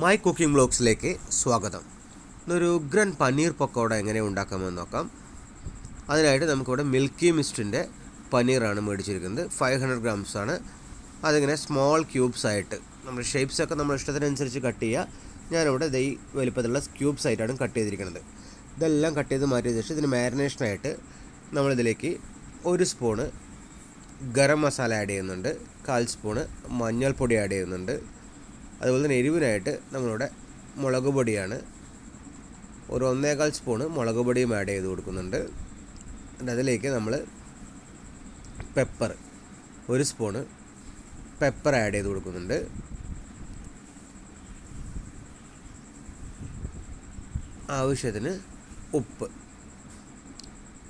My cooking ബ്ലോഗ്സിലേക്ക് സ്വാഗതം. ഇന്നൊരു ഉഗ്രൻ പനീർ പക്കോട എങ്ങനെ ഉണ്ടാക്കാമെന്ന് നോക്കാം. അതിനായിട്ട് നമുക്കിവിടെ മിൽക്കി മിസ്റ്റിന്റെ പനീറാണ് മേടിച്ചിരിക്കുന്നത്. ഫൈവ് ഹൺഡ്രഡ് ഗ്രാംസ് ആണ് അതിങ്ങനെ സ്മോൾ ക്യൂബ്സ് ആയിട്ട് നമ്മുടെ ഷേപ്സ് ഒക്കെ നമ്മുടെ ഇഷ്ടത്തിനനുസരിച്ച് കട്ട് ചെയ്യുക. ഞാനിവിടെ ദൈ വലിപ്പത്തിലുള്ള ക്യൂബ്സ് ആയിട്ടാണ് കട്ട് ചെയ്തിരിക്കുന്നത്. ഇതെല്ലാം കട്ട് ചെയ്ത് മാറ്റിയ ശേഷം ഇതിന് മാരിനേഷനായിട്ട് നമ്മളിതിലേക്ക് ഒരു സ്പൂണ് ഗരം മസാല ആഡ് ചെയ്യുന്നുണ്ട്. കാൽ സ്പൂണ് മഞ്ഞൾപ്പൊടി ആഡ് ചെയ്യുന്നുണ്ട്. അതുപോലെ തന്നെ എരിവിനായിട്ട് നമ്മളിവിടെ മുളക് പൊടിയാണ്. ഒരു ഒന്നേകാൽ സ്പൂണ് മുളക് പൊടിയും ആഡ് ചെയ്ത് കൊടുക്കുന്നുണ്ട്. എന്നിട്ട് അതിലേക്ക് നമ്മൾ പെപ്പർ ഒരു സ്പൂണ് പെപ്പർ ആഡ് ചെയ്ത് കൊടുക്കുന്നുണ്ട്. ആവശ്യത്തിന് ഉപ്പ്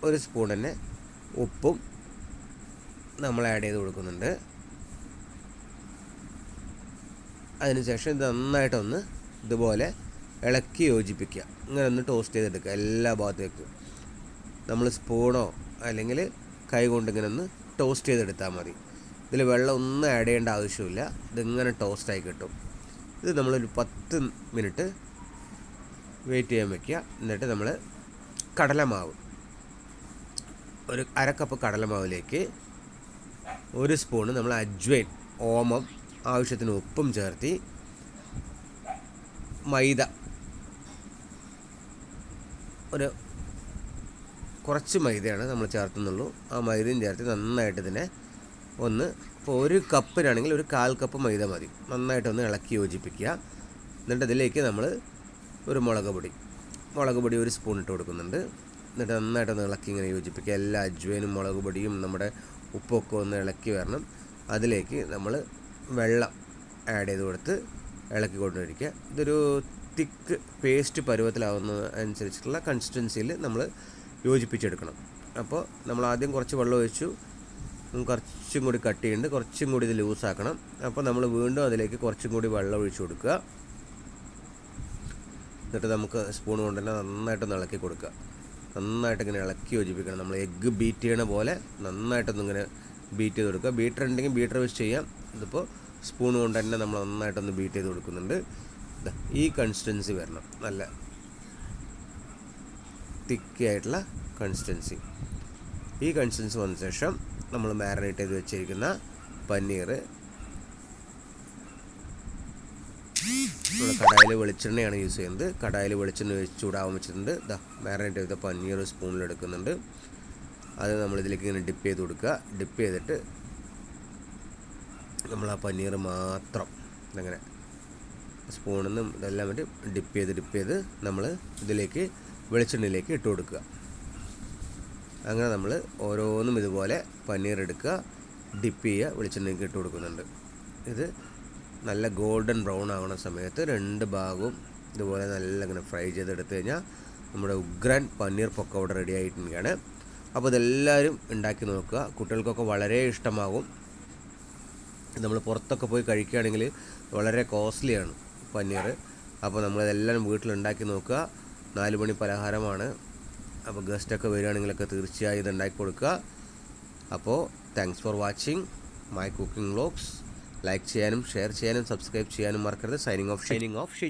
ഒരു സ്പൂൺ തന്നെ ഉപ്പും നമ്മൾ ആഡ് ചെയ്ത് കൊടുക്കുന്നുണ്ട്. അതിനുശേഷം ഇത് നന്നായിട്ടൊന്ന് ഇതുപോലെ ഇളക്കി യോജിപ്പിക്കുക. ഇങ്ങനെ ഒന്ന് ടോസ്റ്റ് ചെയ്തെടുക്കുക എല്ലാ ഭാഗത്തേക്കും. നമ്മൾ സ്പൂണോ അല്ലെങ്കിൽ കൈ കൊണ്ട് ഇങ്ങനെ ഒന്ന് ടോസ്റ്റ് ചെയ്തെടുത്താൽ മതി. ഇതിൽ വെള്ളം ഒന്നും ആഡ് ചെയ്യേണ്ട ആവശ്യമില്ല. ഇതിങ്ങനെ ടോസ്റ്റായി കിട്ടും. ഇത് നമ്മളൊരു പത്ത് മിനിറ്റ് വെയിറ്റ് ചെയ്യാൻ വെക്കുക. എന്നിട്ട് നമ്മൾ കടലമാവ്. ഒരു അര കപ്പ് കടലമാവിലേക്ക് ഒരു സ്പൂണ് നമ്മൾ അജ്വൈൻ ഓമം ആവശ്യത്തിന് ഉപ്പും ചേർത്തി മൈദ ഒരു കുറച്ച് മൈദയാണ് നമ്മൾ ചേർത്തുന്നുള്ളൂ. ആ മൈദയും ചേർത്ത് നന്നായിട്ട് ഇതിനെ ഒന്ന് ഇപ്പോൾ ഒരു കപ്പിനാണെങ്കിൽ ഒരു കാൽ കപ്പ് മൈദ മതി. നന്നായിട്ടൊന്ന് ഇളക്കി യോജിപ്പിക്കുക. എന്നിട്ട് അതിലേക്ക് നമ്മൾ ഒരു മുളക് പൊടി മുളക് പൊടി ഒരു സ്പൂൺ ഇട്ട് കൊടുക്കുന്നുണ്ട്. എന്നിട്ട് നന്നായിട്ടൊന്ന് ഇളക്കി ഇങ്ങനെ യോജിപ്പിക്കുക. എല്ലാ അജ്വൈനും മുളക് പൊടിയും നമ്മുടെ ഉപ്പൊക്കെ ഒന്ന് ഇളക്കി വരണം. അതിലേക്ക് നമ്മൾ വെള്ളം ആഡ് ചെയ്ത് കൊടുത്ത് ഇളക്കി കൊണ്ടിരിക്കുക ഇതൊരു തിക്ക് പേസ്റ്റ് പരുവത്തിലാവുന്ന അനുസരിച്ചിട്ടുള്ള കൺസിസ്റ്റൻസിയിൽ നമ്മൾ യോജിപ്പിച്ചെടുക്കണം. അപ്പോൾ നമ്മൾ ആദ്യം കുറച്ച് വെള്ളം ഒഴിച്ചു. കുറച്ചും കൂടി കട്ട് ചെയ്യുന്നുണ്ട് കുറച്ചും കൂടി ഇത് ലൂസാക്കണം അപ്പോൾ നമ്മൾ വീണ്ടും അതിലേക്ക് കുറച്ചും കൂടി വെള്ളം ഒഴിച്ചു കൊടുക്കുക. എന്നിട്ട് നമുക്ക് സ്പൂൺ കൊണ്ട് തന്നെ നന്നായിട്ടൊന്ന് ഇളക്കി കൊടുക്കുക. നന്നായിട്ട് ഇങ്ങനെ ഇളക്കി യോജിപ്പിക്കണം. നമ്മൾ എഗ്ഗ് ബീറ്റ് ചെയ്യണ പോലെ നന്നായിട്ടൊന്ന് ഇങ്ങനെ ബീറ്റ് ചെയ്ത് കൊടുക്കുക. ബീറ്റർ ഉണ്ടെങ്കിൽ ബീറ്റർ വെച്ച് ചെയ്യാം. ഇതിപ്പോൾ സ്പൂൺ കൊണ്ട് തന്നെ നമ്മൾ നന്നായിട്ടൊന്ന് ബീറ്റ് ചെയ്ത് കൊടുക്കുന്നുണ്ട്. ദാ ഈ കൺസിസ്റ്റൻസി വരണം. നല്ല തിക്കി ആയിട്ടുള്ള കൺസിസ്റ്റൻസി ഈ കൺസിസ്റ്റൻസി വന്ന ശേഷം നമ്മൾ മാരിനേറ്റ് ചെയ്ത് വെച്ചിരിക്കുന്ന പനീർ നമ്മൾ കടായിൽ വെളിച്ചെണ്ണയാണ് യൂസ് ചെയ്യുന്നത്. കടായിൽ വെളിച്ചെണ്ണ ചൂടാവാൻ വെച്ചിട്ടുണ്ട്. ഇതാ മാരിനേറ്റ് ചെയ്ത പനീർ സ്പൂണിൽ എടുക്കുന്നുണ്ട്. അത് നമ്മളിതിലേക്ക് ഇങ്ങനെ ഡിപ്പ് ചെയ്ത് കൊടുക്കുക. ഡിപ്പ് ചെയ്തിട്ട് നമ്മൾ ആ പനീർ മാത്രം ഇതങ്ങനെ സ്പൂണിൽ നിന്നും ഇതെല്ലാം വേണ്ടി ഡിപ്പ് ചെയ്ത് ഡിപ്പ് ചെയ്ത് നമ്മൾ ഇതിലേക്ക് വെളിച്ചെണ്ണയിലേക്ക് ഇട്ട് കൊടുക്കുക. അങ്ങനെ നമ്മൾ ഓരോന്നും ഇതുപോലെ പനീർ എടുക്കുക ഡിപ്പ് ചെയ്യുക വെളിച്ചെണ്ണയ്ക്ക് ഇട്ട് കൊടുക്കുന്നുണ്ട്. ഇത് നല്ല ഗോൾഡൻ ബ്രൗൺ ആവുന്ന സമയത്ത് രണ്ട് ഭാഗവും ഇതുപോലെ നല്ല ഇങ്ങനെ ഫ്രൈ ചെയ്തെടുത്ത് കഴിഞ്ഞാൽ നമ്മുടെ ഉഗ്രൻ പനീർ പക്കോട റെഡി ആയിട്ടിരിക്കുകയാണ്. അപ്പോൾ ഇതെല്ലാവരും ഉണ്ടാക്കി നോക്കുക. കുട്ടികൾക്കൊക്കെ വളരെ ഇഷ്ടമാകും. നമ്മൾ പുറത്തൊക്കെ പോയി കഴിക്കുകയാണെങ്കിൽ വളരെ കോസ്റ്റ്ലിയാണ് പനീർ. അപ്പോൾ നമ്മളിതെല്ലാം വീട്ടിലുണ്ടാക്കി നോക്കുക. നാല് മണി പലഹാരമാണ്. അപ്പോൾ ഗസ്റ്റൊക്കെ വരികയാണെങ്കിലൊക്കെ തീർച്ചയായും ഇത് ഉണ്ടാക്കി കൊടുക്കുക. അപ്പോൾ thanks for watching my cooking vlogs like ചെയ്യാനും ഷെയർ ചെയ്യാനും സബ്സ്ക്രൈബ് ചെയ്യാനും മറക്കരുത്. Signing off shining off she